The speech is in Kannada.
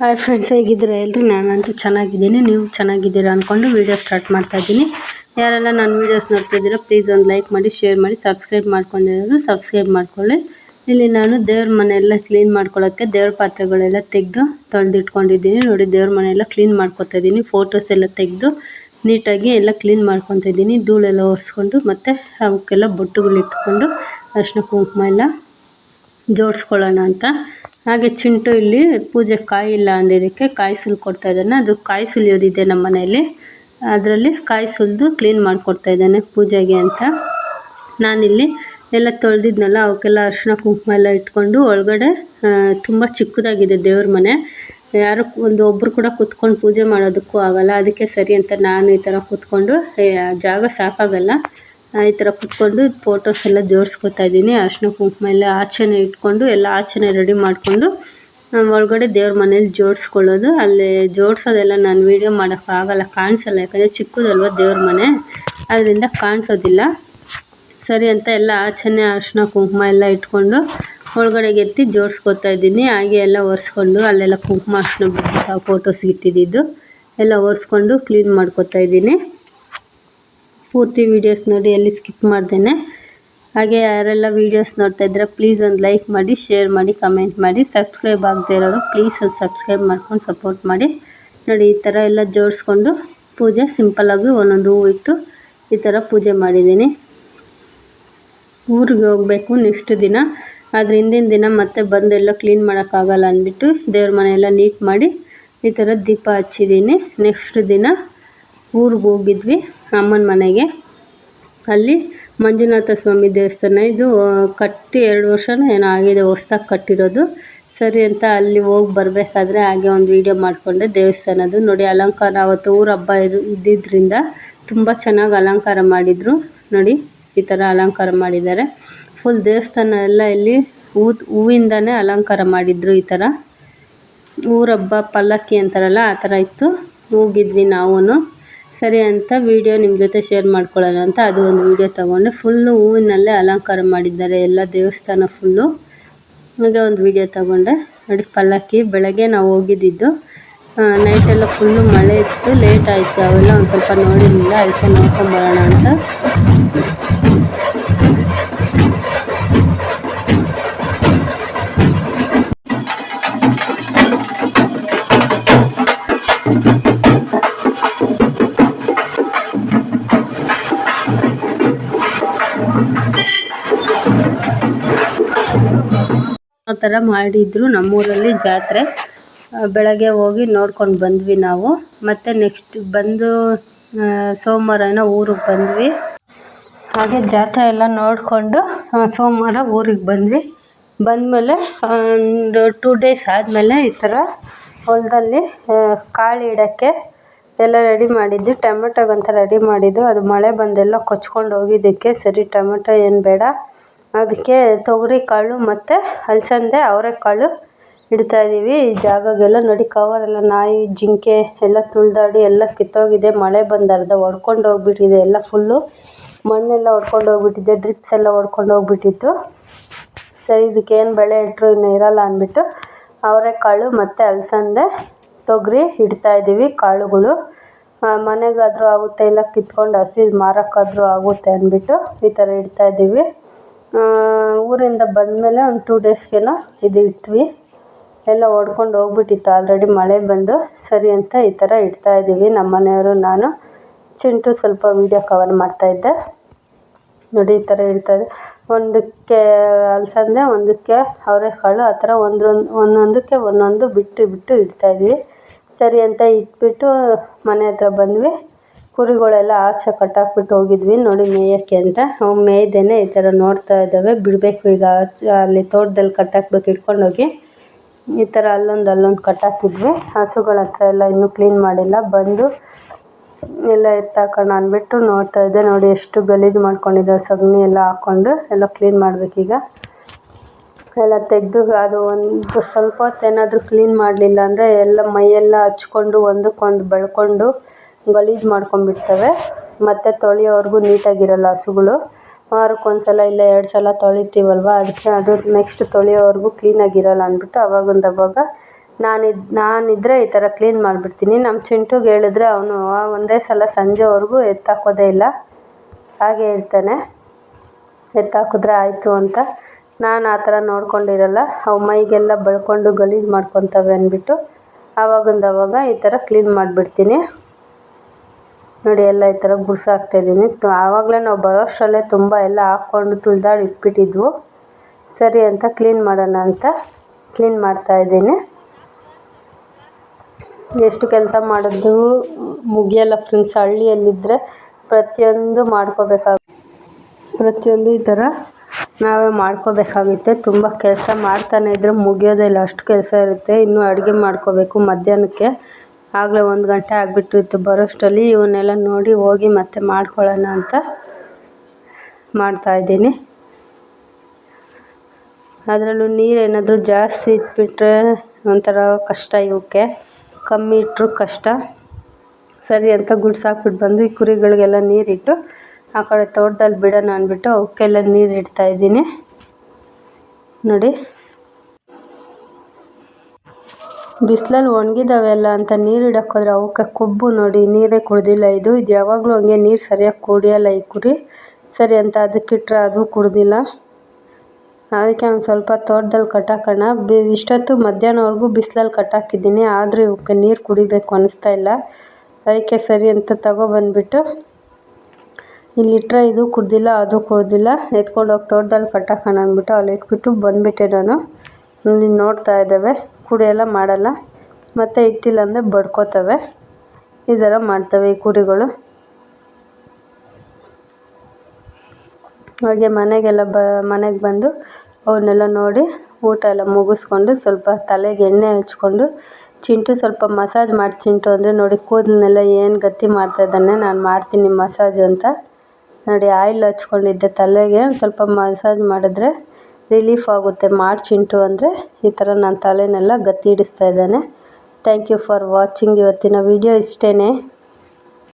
ಹಾಯ್ ಫ್ರೆಂಡ್ಸ್ ಹೇಗಿದ್ದೀರಾ? ಎಲ್ಲರೂ ನಾನಂತೂ ಚೆನ್ನಾಗಿದ್ದೀನಿ. ನೀವು ಚೆನ್ನಾಗಿದ್ದೀರಾ ಅಂದ್ಕೊಂಡು ವೀಡಿಯೋ ಸ್ಟಾರ್ಟ್ ಮಾಡ್ತಾ ಇದ್ದೀನಿ. ಯಾರೆಲ್ಲ ನನ್ನ ವೀಡಿಯೋಸ್ ನೋಡ್ತಿದ್ದೀರಾ ಪ್ಲೀಸ್ ಒಂದು ಲೈಕ್ ಮಾಡಿ ಶೇರ್ ಮಾಡಿ ಸಬ್ಸ್ಕ್ರೈಬ್ ಮಾಡ್ಕೊಂಡಿರೋದು ಸಬ್ಸ್ಕ್ರೈಬ್ ಮಾಡ್ಕೊಳ್ಳಿ. ಇಲ್ಲಿ ನಾನು ದೇವ್ರ ಮನೆಯೆಲ್ಲ ಕ್ಲೀನ್ ಮಾಡ್ಕೊಳ್ಳೋಕ್ಕೆ, ದೇವ್ರ ಪಾತ್ರೆಗಳೆಲ್ಲ ತೆಗೆದು ತೊಳೆದಿಟ್ಕೊಂಡಿದ್ದೀನಿ. ನೋಡಿ, ದೇವ್ರ ಮನೆಯೆಲ್ಲ ಕ್ಲೀನ್ ಮಾಡ್ಕೊತಾ ಇದ್ದೀನಿ. ಫೋಟೋಸ್ ಎಲ್ಲ ತೆಗೆದು ನೀಟಾಗಿ ಎಲ್ಲ ಕ್ಲೀನ್ ಮಾಡ್ಕೊತಾ ಇದ್ದೀನಿ. ಧೂಳೆಲ್ಲ ಒರೆಸ್ಕೊಂಡು ಮತ್ತು ಅವಕ್ಕೆಲ್ಲ ಬೊಟ್ಟುಗಳು ಇಟ್ಕೊಂಡು ಅರಿಶಿನ ಕುಂಕುಮ ಎಲ್ಲ ಜೋಡಿಸ್ಕೊಳ್ಳೋಣ ಅಂತ. ಹಾಗೆ ಚಿಂಟು ಇಲ್ಲಿ ಪೂಜೆ ಕಾಯಿ ಇಲ್ಲ ಅಂದಿದ್ದಕ್ಕೆ ಕಾಯಿ ಸುಲ್ ಕೊಡ್ತಾ ಇದ್ದಾನೆ. ಅದು ಕಾಯಿ ಸುಲಿಯೋದಿದೆ ನಮ್ಮ ಮನೆಯಲ್ಲಿ. ಅದರಲ್ಲಿ ಕಾಯಿ ಸುಲಿದು ಕ್ಲೀನ್ ಮಾಡಿಕೊಡ್ತಾ ಇದ್ದಾನೆ ಪೂಜೆಗೆ ಅಂತ. ನಾನಿಲ್ಲಿ ಎಲ್ಲ ತೊಳೆದಿದ್ನಲ್ಲ, ಅವಕ್ಕೆಲ್ಲ ಅರಿಶಿನ ಕುಂಕುಮ ಎಲ್ಲ ಇಟ್ಕೊಂಡು ಒಳಗಡೆ ತುಂಬ ಚಿಕ್ಕದಾಗಿದೆ ದೇವ್ರ ಮನೆ. ಯಾರು ಒಂದು ಒಬ್ಬರು ಕೂಡ ಕೂತ್ಕೊಂಡು ಪೂಜೆ ಮಾಡೋದಕ್ಕೂ ಆಗಲ್ಲ. ಅದಕ್ಕೆ ಸರಿ ಅಂತ ನಾನು ಈ ಥರ ಕೂತ್ಕೊಂಡು ಜಾಗ ಸಾಕಾಗಲ್ಲ. ಈ ಥರ ಕುತ್ಕೊಂಡು ಫೋಟೋಸ್ ಎಲ್ಲ ಜೋಡಿಸ್ಕೊತಾ ಇದ್ದೀನಿ. ಅರಿಶಿನ ಕುಂಕುಮ ಎಲ್ಲ ಆಚೆನೆ ಇಟ್ಕೊಂಡು ಎಲ್ಲ ಆಚೆನೆ ರೆಡಿ ಮಾಡಿಕೊಂಡು ಒಳಗಡೆ ದೇವ್ರ ಮನೇಲಿ ಜೋಡಿಸ್ಕೊಳ್ಳೋದು. ಅಲ್ಲಿ ಜೋಡಿಸೋದೆಲ್ಲ ನಾನು ವೀಡಿಯೋ ಮಾಡೋಕ್ಕಾಗಲ್ಲ ಕಾಣಿಸಲ್ಲ. ಯಾಕಂದರೆ ಚಿಕ್ಕದಲ್ವ ದೇವ್ರ ಮನೆ. ಅದರಿಂದ ಕಾಣಿಸೋದಿಲ್ಲ. ಸರಿ ಅಂತ ಎಲ್ಲ ಆಚೆನೆ ಅರಿಶಿನ ಕುಂಕುಮ ಎಲ್ಲ ಇಟ್ಕೊಂಡು ಒಳಗಡೆಗೆ ಎತ್ತಿ ಜೋಡಿಸ್ಕೊತಾ ಇದ್ದೀನಿ. ಹಾಗೆ ಎಲ್ಲ ಒರೆಸ್ಕೊಂಡು ಅಲ್ಲೆಲ್ಲ ಕುಂಕುಮ ಅರಿಶಿನ ಫೋಟೋಸ್ ಇಟ್ಟಿದ್ದು ಎಲ್ಲ ಒರೆಸ್ಕೊಂಡು ಕ್ಲೀನ್ ಮಾಡ್ಕೊತಾ ಇದ್ದೀನಿ. ಪೂರ್ತಿ ವೀಡಿಯೋಸ್ ನೋಡಿ ಎಲ್ಲಿ ಸ್ಕಿಪ್ ಮಾಡ್ದೇನೆ. ಹಾಗೆ ಯಾರೆಲ್ಲ ವೀಡಿಯೋಸ್ ನೋಡ್ತಾ ಇದ್ರೆ ಪ್ಲೀಸ್ ಒಂದು ಲೈಕ್ ಮಾಡಿ ಶೇರ್ ಮಾಡಿ ಕಮೆಂಟ್ ಮಾಡಿ. ಸಬ್ಸ್ಕ್ರೈಬ್ ಆಗದೆ ಇರೋರು ಪ್ಲೀಸ್ ಒಂದು ಸಬ್ಸ್ಕ್ರೈಬ್ ಮಾಡ್ಕೊಂಡು ಸಪೋರ್ಟ್ ಮಾಡಿ. ನೋಡಿ, ಈ ಥರ ಎಲ್ಲ ಜೋಡಿಸ್ಕೊಂಡು ಪೂಜೆ ಸಿಂಪಲ್ಲಾಗಿ ಒಂದೊಂದು ಹೂವು ಇಟ್ಟು ಈ ಥರ ಪೂಜೆ ಮಾಡಿದ್ದೀನಿ. ಊರಿಗೆ ಹೋಗಬೇಕು ನೆಕ್ಸ್ಟ್ ದಿನ. ಆದರೆ ಹಿಂದಿನ ದಿನ ಮತ್ತೆ ಬಂದೆಲ್ಲ ಕ್ಲೀನ್ ಮಾಡೋಕ್ಕಾಗಲ್ಲ ಅಂದ್ಬಿಟ್ಟು ದೇವ್ರ ಮನೆಯೆಲ್ಲ ನೀಟ್ ಮಾಡಿ ಈ ಥರ ದೀಪ ಹಚ್ಚಿದ್ದೀನಿ. ನೆಕ್ಸ್ಟ್ ದಿನ ಊರಿಗೆ ಹೋಗಿದ್ವಿ, ಅಮ್ಮನ ಮನೆಗೆ. ಅಲ್ಲಿ ಮಂಜುನಾಥ ಸ್ವಾಮಿ ದೇವಸ್ಥಾನ ಇದು ಕಟ್ಟಿ ಎರಡು ವರ್ಷವೂ ಏನೋ ಆಗಿದೆ, ಹೊಸ್ದಾಗಿ ಕಟ್ಟಿರೋದು. ಸರಿ ಅಂತ ಅಲ್ಲಿ ಹೋಗಿ ಬರಬೇಕಾದ್ರೆ ಹಾಗೆ ಒಂದು ವೀಡಿಯೋ ಮಾಡಿಕೊಂಡೆ ದೇವಸ್ಥಾನದ್ದು. ನೋಡಿ, ಅಲಂಕಾರ ಆವತ್ತು ಊರ ಹಬ್ಬ ಇದು ಇದ್ದಿದ್ದರಿಂದ ತುಂಬ ಚೆನ್ನಾಗಿ ಅಲಂಕಾರ ಮಾಡಿದರು. ನೋಡಿ, ಈ ಥರ ಅಲಂಕಾರ ಮಾಡಿದ್ದಾರೆ. ಫುಲ್ ದೇವಸ್ಥಾನ ಎಲ್ಲ ಇಲ್ಲಿ ಹೂ, ಹೂವಿಂದನೇ ಅಲಂಕಾರ ಮಾಡಿದರು ಈ ಥರ ಊರ ಹಬ್ಬ, ಪಲ್ಲಕ್ಕಿ ಅಂತಾರಲ್ಲ, ಆ ಥರ ಇತ್ತು. ಹೋಗಿದ್ವಿ ನಾವೂ ಸರಿ ಅಂತ ವೀಡಿಯೋ ನಿಮ್ಮ ಜೊತೆ ಶೇರ್ ಮಾಡ್ಕೊಳ್ಳೋಣ ಅಂತ ಅದು ಒಂದು ವಿಡಿಯೋ ತೊಗೊಂಡೆ. ಫುಲ್ಲು ಹೂವಿನಲ್ಲೇ ಅಲಂಕಾರ ಮಾಡಿದ್ದಾರೆ ಎಲ್ಲ ದೇವಸ್ಥಾನ ಫುಲ್ಲು ಹಾಗೆ ಒಂದು ವಿಡಿಯೋ ತೊಗೊಂಡೆ. ನೋಡಿ, ಪಲ್ಲಕ್ಕಿ ಬೆಳಗ್ಗೆ ನಾವು ಹೋಗಿದ್ದಿದ್ದು ನೈಟೆಲ್ಲ ಫುಲ್ಲು ಮಳೆ ಇತ್ತು ಲೇಟ್ ಆಯಿತು. ಅವೆಲ್ಲ ಒಂದು ಸ್ವಲ್ಪ ನೋಡಿರಲಿಲ್ಲ ಅದಕ್ಕೆ ನೋಡ್ಕೊಂಬರೋಣ ಅಂತ. ಥರ ಮಾಡಿದ್ರು ನಮ್ಮೂರಲ್ಲಿ ಜಾತ್ರೆ. ಬೆಳಗ್ಗೆ ಹೋಗಿ ನೋಡ್ಕೊಂಡು ಬಂದ್ವಿ ನಾವು. ಮತ್ತು ನೆಕ್ಸ್ಟ್ ಬಂದು ಸೋಮವಾರನ ಊರಿಗೆ ಬಂದ್ವಿ. ಹಾಗೆ ಜಾತ್ರೆ ಎಲ್ಲ ನೋಡಿಕೊಂಡು ಸೋಮವಾರ ಊರಿಗೆ ಬಂದ್ವಿ. ಬಂದಮೇಲೆ ಒಂದು ಟೂ ಡೇಸ್ ಆದಮೇಲೆ ಈ ಥರ ಹೊಲದಲ್ಲಿ ಕಾಳು ಇಡೋಕ್ಕೆ ಎಲ್ಲ ರೆಡಿ ಮಾಡಿದ್ವಿ. ಟೊಮೆಟೊಗಂತ ರೆಡಿ ಮಾಡಿದ್ದು. ಅದು ಮಳೆ ಬಂದೆಲ್ಲ ಕೊಚ್ಕೊಂಡು ಹೋಗಿದ್ದಕ್ಕೆ ಸರಿ ಟೊಮೆಟೊ ಏನು ಬೇಡ. ಅದಕ್ಕೆ ತೊಗರಿ ಕಾಳು ಮತ್ತು ಅಲಸಂದೆ, ಅವರೆಕಾಳು ಇಡ್ತಾಯಿದ್ದೀವಿ ಈ ಜಾಗಗೆಲ್ಲ ನೋಡಿ ಕವರೆಲ್ಲ ನಾಯಿ, ಜಿಂಕೆ ಎಲ್ಲ ತುಳಿದಾಡಿ ಎಲ್ಲ ಕಿತ್ತೋಗಿದೆ. ಮಳೆ ಬಂದು ಅರ್ಧ ಒಡ್ಕೊಂಡು ಹೋಗ್ಬಿಟ್ಟಿದೆ, ಎಲ್ಲ ಫುಲ್ಲು ಮಣ್ಣೆಲ್ಲ ಹೊಡ್ಕೊಂಡು ಹೋಗ್ಬಿಟ್ಟಿದೆ ಡ್ರಿಪ್ಸ್ ಎಲ್ಲ ಹೊಡ್ಕೊಂಡು ಹೋಗ್ಬಿಟ್ಟಿತ್ತು. ಸರಿ ಇದಕ್ಕೇನು ಬೆಳೆ ಇಟ್ಟರು ಇನ್ನು ಇರೋಲ್ಲ ಅಂದ್ಬಿಟ್ಟು ಅವರೆಕಾಳು ಮತ್ತು ಅಲಸಂದೆ ತೊಗರಿ ಇಡ್ತಾಯಿದ್ದೀವಿ ಕಾಳುಗಳು. ಮನೆಗಾದರೂ ಆಗುತ್ತೆ, ಇಲ್ಲ ಕಿತ್ಕೊಂಡು ಹಸಿ ಮಾರೋಕ್ಕಾದ್ರೂ ಆಗುತ್ತೆ ಅಂದ್ಬಿಟ್ಟು ಈ ಥರ ಇಡ್ತಾಯಿದ್ದೀವಿ ಊರಿಂದ ಬಂದಮೇಲೆ ಒಂದು ಟೂ ಡೇಸ್ಗೆಲ್ಲ ಇದು ಇಟ್ವಿ. ಎಲ್ಲ ಒಡ್ಕೊಂಡು ಹೋಗ್ಬಿಟ್ಟಿತ್ತು. ಆಲ್ರೆಡಿ ಮಳೆ ಬಂದು ಸರಿ ಅಂತ ಈ ಥರ ಇಡ್ತಾಯಿದ್ದೀವಿ ನಮ್ಮ ಮನೆಯವರು ನಾನು, ಚಿಂಟು ಸ್ವಲ್ಪ ವೀಡಿಯೋ ಕವರ್ ಮಾಡ್ತಾಯಿದ್ದೆ ನೋಡಿ ಈ ಥರ ಇಡ್ತಾಯಿದ್ದೆ ಒಂದಕ್ಕೆ ಅಲ್ಸಂದೆ, ಒಂದಕ್ಕೆ ಅವರೆಕಾಳು, ಆ ಥರ ಒಂದೊಂದು, ಒಂದೊಂದಕ್ಕೆ ಒಂದೊಂದು ಬಿಟ್ಟು ಬಿಟ್ಟು ಇಡ್ತಾಯಿದ್ವಿ ಸರಿ ಅಂತ ಇಟ್ಬಿಟ್ಟು ಮನೆ ಹತ್ರ ಬಂದ್ವಿ. ಕುರಿಗಳೆಲ್ಲ ಆಚೆ ಕಟ್ಟಾಕ್ಬಿಟ್ಟು ಹೋಗಿದ್ವಿ. ನೋಡಿ ಮೇಯೋಕ್ಕೆ ಅಂತ. ಅವು ಮೇಯ್ದೇನೆ ಈ ಥರ ನೋಡ್ತಾ ಇದ್ದಾವೆ. ಬಿಡಬೇಕು ಈಗ. ಅಲ್ಲಿ ತೋಟದಲ್ಲಿ ಕಟ್ಟಾಕ್ಬೇಕು ಹಿಡ್ಕೊಂಡೋಗಿ ಈ ಥರ ಅಲ್ಲೊಂದು ಅಲ್ಲೊಂದು ಕಟ್ಟಾಕಿದ್ವಿ ಹಸುಗಳ ಹತ್ರ ಎಲ್ಲ ಇನ್ನೂ ಕ್ಲೀನ್ ಮಾಡಿಲ್ಲ. ಬಂದು ಎಲ್ಲ ಎತ್ತಾಕೋಣ ಅಂದ್ಬಿಟ್ಟು ನೋಡ್ತಾ ಇದ್ದೆ. ನೋಡಿ ಎಷ್ಟು ಗಲೀಜು ಮಾಡ್ಕೊಂಡಿದ್ದೆ ಸಗಣಿ ಎಲ್ಲ ಹಾಕ್ಕೊಂಡು ಎಲ್ಲ ಕ್ಲೀನ್ ಮಾಡಬೇಕೀಗ ಎಲ್ಲ ತೆಗೆದು ಅದು ಒಂದು ಸ್ವಲ್ಪ ಹೊತ್ತು ಏನಾದರೂ ಕ್ಲೀನ್ ಮಾಡಲಿಲ್ಲ ಅಂದರೆ ಎಲ್ಲ ಮೈಯೆಲ್ಲ ಹಚ್ಕೊಂಡು ಒಂದಕ್ಕೊಂದು ಬೆಳ್ಕೊಂಡು ಗಲೀಜು ಮಾಡ್ಕೊಂಡ್ಬಿಡ್ತವೆ. ಮತ್ತು ತೊಳೆಯೋರ್ಗೂ ನೀಟಾಗಿರಲ್ಲ ಹಸುಗಳು. ವಾರಕ್ಕೊಂದು ಸಲ ಇಲ್ಲ ಎರಡು ಸಲ ತೊಳಿತೀವಲ್ವ? ಅದಕ್ಕೆ ಅದು ನೆಕ್ಸ್ಟ್ ತೊಳೆಯೋವರೆಗೂ ಕ್ಲೀನಾಗಿರಲ್ಲ ಅಂದ್ಬಿಟ್ಟು ಅವಾಗಂದವಾಗ ಅವಾಗ ನಾನಿದ್ ನಾನಿದ್ದರೆ ಈ ಥರ ಕ್ಲೀನ್ ಮಾಡಿಬಿಡ್ತೀನಿ. ನಮ್ಮ ಚಿಂಟುಗೆ ಹೇಳಿದ್ರೆ ಅವನು ಒಂದೇ ಸಲ ಸಂಜೆವರೆಗೂ ಎತ್ತಾಕೋದೇ ಇಲ್ಲ. ಹಾಗೆ ಇರ್ತಾನೆ. ಎತ್ತಾಕಿದ್ರೆ ಆಯಿತು ಅಂತ. ನಾನು ಆ ಥರ ನೋಡ್ಕೊಂಡಿರಲ್ಲ. ಅವು ಮೈಗೆಲ್ಲ ಬಳ್ಕೊಂಡು ಗಲೀಜು ಮಾಡ್ಕೊತವೆ ಅಂದ್ಬಿಟ್ಟು ಅವಾಗಂದವಾಗ ಅವಾಗ ಈ ಥರ ಕ್ಲೀನ್ ಮಾಡಿಬಿಡ್ತೀನಿ. ನೋಡಿ ಎಲ್ಲ ಈ ಥರ ಗುಡ್ಸಾಕ್ತಾಯಿದ್ದೀನಿ ಆವಾಗಲೇ ನಾವು ಬರೋ ಅಷ್ಟರಲ್ಲೇ ತುಂಬ ಎಲ್ಲ ಹಾಕ್ಕೊಂಡು ತುಳಿದಾಡಿ ಇಟ್ಬಿಟ್ಟಿದ್ವು. ಸರಿ ಅಂತ ಕ್ಲೀನ್ ಮಾಡೋಣ ಅಂತ ಕ್ಲೀನ್ ಮಾಡ್ತಾಯಿದ್ದೀನಿ ಎಷ್ಟು ಕೆಲಸ ಮಾಡಿದ್ರು ಮುಗಿಯಲ್ಲ ಫ್ರೆಂಡ್ಸ್ ಹಳ್ಳಿಯಲ್ಲಿದ್ದರೆ ಪ್ರತಿಯೊಂದು ಮಾಡ್ಕೋಬೇಕಾಗ ಪ್ರತಿಯೊಂದು ಈ ಥರ ನಾವೇ ಮಾಡ್ಕೋಬೇಕಾಗುತ್ತೆ. ತುಂಬ ಕೆಲಸ ಮಾಡ್ತಾನೆ ಇದ್ದರೆ ಮುಗಿಯೋದೇ ಇಲ್ಲ, ಅಷ್ಟು ಕೆಲಸ ಇರುತ್ತೆ. ಇನ್ನೂ ಅಡುಗೆ ಮಾಡ್ಕೋಬೇಕು ಮಧ್ಯಾಹ್ನಕ್ಕೆ. ಆಗಲೇ ಒಂದು ಗಂಟೆ ಆಗಿಬಿಟ್ಟಿತ್ತು. ಬರೋಷ್ಟರಲ್ಲಿ ಇವನ್ನೆಲ್ಲ ನೋಡಿ ಹೋಗಿ ಮತ್ತೆ ಮಾಡ್ಕೊಳ್ಳೋಣ ಅಂತ ಮಾಡ್ತಾಯಿದ್ದೀನಿ ಅದರಲ್ಲೂ ನೀರೇನಾದರೂ ಜಾಸ್ತಿ ಇಟ್ಬಿಟ್ರೆ ಒಂಥರ ಕಷ್ಟ ಇವಕ್ಕೆ ಕಮ್ಮಿ ಇಟ್ಟರು ಕಷ್ಟ. ಸರಿ ಅಂತ ಗುಡ್ಸಾಕ್ಬಿಟ್ಟು ಬಂದು ಈ ಕುರಿಗಳಿಗೆಲ್ಲ ನೀರಿಟ್ಟು ಆ ಕಡೆ ತೋಟದಲ್ಲಿ ಬಿಡೋಣ ಅಂದ್ಬಿಟ್ಟು ಅವಕ್ಕೆಲ್ಲ ನೀರು ಇಡ್ತಾಯಿದ್ದೀನಿ ನೋಡಿ. ಬಿಸಿಲಲ್ಲಿ ಒಣಗಿದಾವೆಲ್ಲ ಅಂತ ನೀರು ಇಡಕ್ಕೆ ಹೋದ್ರೆ ಅವಕ್ಕೆ ಕೊಬ್ಬು ನೋಡಿ ನೀರೇ ಕುಡಿದಿಲ್ಲ. ಇದು ಇದು ಯಾವಾಗಲೂ ಹಂಗೆ ನೀರು ಸರಿಯಾಗಿ ಕುಡಿಯೋಲ್ಲ ಈ ಕುರಿ. ಸರಿ ಅಂತ ಅದಕ್ಕಿಟ್ರೆ ಅದು ಕುಡಿದಿಲ್ಲ. ಅದಕ್ಕೆ ಒಂದು ಸ್ವಲ್ಪ ತೋಟದಲ್ಲಿ ಕಟ್ಟಾಕೋಣ. ಬಿ, ಇಷ್ಟೊತ್ತು ಮಧ್ಯಾಹ್ನವರೆಗೂ ಬಿಸಿಲಲ್ಲಿ ಕಟ್ಟಾಕಿದ್ದೀನಿ. ಆದರೂ ಇವಕ್ಕೆ ನೀರು ಕುಡಿಬೇಕು ಅನಿಸ್ತಾ ಇಲ್ಲ. ಅದಕ್ಕೆ ಸರಿ ಅಂತ ತಗೊಬಂದ್ಬಿಟ್ಟು ಇಲ್ಲಿಟ್ಟರೆ ಇದು ಕುಡ್ದಿಲ್ಲ, ಅದು ಕುಡ್ದಿಲ್ಲ. ಎತ್ಕೊಂಡು ಹೋಗಿ ತೋಟದಲ್ಲಿ ಕಟ್ಟಾಕೋಣ ಅಂದ್ಬಿಟ್ಟು ಅಲ್ಲಿ ಇಟ್ಬಿಟ್ಟು ಬಂದುಬಿಟ್ಟೆ ನಾನು. ಇಲ್ಲಿ ನೋಡ್ತಾ ಇದ್ದಾವೆ. ಕುಡಿಯೆಲ್ಲ ಮಾಡಲ್ಲ. ಮತ್ತು ಇಟ್ಟಿಲ್ಲ ಅಂದರೆ ಬಡ್ಕೋತವೆ. ಈ ಥರ ಮಾಡ್ತವೆ ಈ ಕುರಿಗಳು. ಹಾಗೆ ಮನೆಗೆಲ್ಲ ಬ, ಮನೆಗೆ ಬಂದು ಅವನ್ನೆಲ್ಲ ನೋಡಿ ಊಟ ಎಲ್ಲ ಮುಗಿಸ್ಕೊಂಡು ಸ್ವಲ್ಪ ತಲೆಗೆ ಎಣ್ಣೆ ಹಚ್ಕೊಂಡು ಚಿಂಟು ಸ್ವಲ್ಪ ಮಸಾಜ್ ಮಾಡಿ ಚಿಂಟು ಅಂದರೆ ನೋಡಿ ಕೂದಲನ್ನೆಲ್ಲ ಏನು ಗತಿ ಮಾಡ್ತಾ ಇದ್ದಾನೆ ನಾನು ಮಾಡ್ತೀನಿ ಮಸಾಜ್ ಅಂತ. ನೋಡಿ ಆಯಿಲ್ ಹಚ್ಕೊಂಡಿದ್ದೆ ತಲೆಗೆ. ಸ್ವಲ್ಪ ಮಸಾಜ್ ಮಾಡಿದ್ರೆ ರಿಲೀಫ್ ಆಗುತ್ತೆ ಮಾಡಿ ಚಿಂಟು ಅಂದರೆ ಈ ಥರ ನನ್ನ ತಲೆನೆಲ್ಲ ಗತ್ತಿ ಹಿಡಿಸ್ತಾ ಇದ್ದಾನೆ. ಥ್ಯಾಂಕ್ ಯು ಫಾರ್ ವಾಚಿಂಗ್ ಇವತ್ತಿನ ವೀಡಿಯೋ ಇಷ್ಟೇ